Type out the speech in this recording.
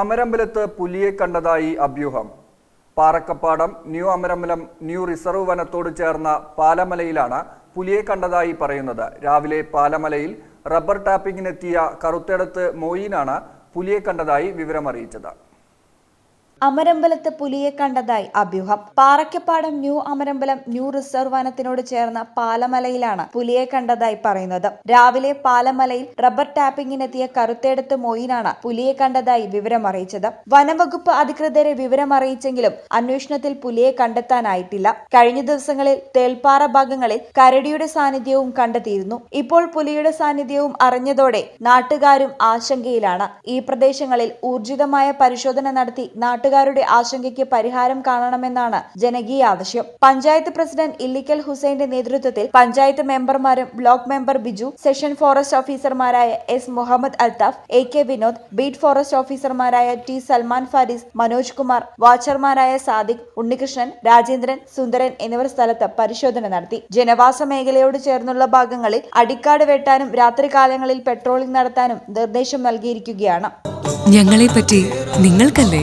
അമരമ്പലത്ത് പുലിയെ കണ്ടതായി അഭ്യൂഹം. Parakkappadam new Amarambalam new reserve വനത്തോട് ചേർന്ന പാലമലയിലാണ് പുലിയെ കണ്ടതായി പറയുന്നത്. രാവിലെ പാലമലയിൽ റബ്ബർ ടാപ്പിങ്ങിനെത്തിയ കറുത്തെടുത്ത് മോയിനാണ് പുലിയെ കണ്ടതായി വിവരമറിയിച്ചത്. അമരമ്പലത്ത് പുലിയെ കണ്ടതായി അഭ്യൂഹം. Paraykkappadam new Amarambalam new reserve വനത്തിനോട് ചേർന്ന പാലമലയിലാണ് പുലിയെ കണ്ടതായി പറയുന്നത്. രാവിലെ പാലമലയിൽ റബ്ബർ ടാപ്പിംഗിനെത്തിയ കറുത്തേടത്ത് മൊയിനാണ് പുലിയെ കണ്ടതായി വിവരമറിയിച്ചത്. വനംവകുപ്പ് അധികൃതരെ വിവരമറിയിച്ചെങ്കിലും അന്വേഷണത്തിൽ പുലിയെ കണ്ടെത്താനായിട്ടില്ല. കഴിഞ്ഞ ദിവസങ്ങളിൽ തേൽപ്പാറ ഭാഗങ്ങളിൽ കരടിയുടെ സാന്നിധ്യവും കണ്ടെത്തിയിരുന്നു. ഇപ്പോൾ പുലിയുടെ സാന്നിധ്യവും അറിഞ്ഞതോടെ നാട്ടുകാരും ആശങ്കയിലാണ്. ഈ പ്രദേശങ്ങളിൽ ഊർജിതമായ പരിശോധന നടത്തി നാട്ടുകാരുടെ ആശങ്കയ്ക്ക് പരിഹാരം കാണണമെന്നാണ് ജനകീയ ആവശ്യം. പഞ്ചായത്ത് പ്രസിഡന്റ് ഇല്ലിക്കൽ ഹുസൈന്റെ നേതൃത്വത്തിൽ panchayat മെമ്പർമാരും block member Biju section forest ഓഫീസർമാരായ S Muhammad Althaf A K Vinod beat forest ഓഫീസർമാരായ ടി സൽമാൻ ഫാരിസ് മനോജ് കുമാർ വാച്ചർമാരായ സാദിഖ് ഉണ്ണികൃഷ്ണൻ രാജേന്ദ്രൻ സുന്ദരൻ എന്നിവർ സ്ഥലത്ത് പരിശോധന നടത്തി. ജനവാസ മേഖലയോട് ചേർന്നുള്ള ഭാഗങ്ങളിൽ അടിക്കാട് വെട്ടാനും രാത്രികാലങ്ങളിൽ പെട്രോളിംഗ് നടത്താനും നിർദ്ദേശം നൽകിയിരിക്കുകയാണ്. ഞങ്ങളെ പറ്റി നിങ്ങൾക്കല്ലേ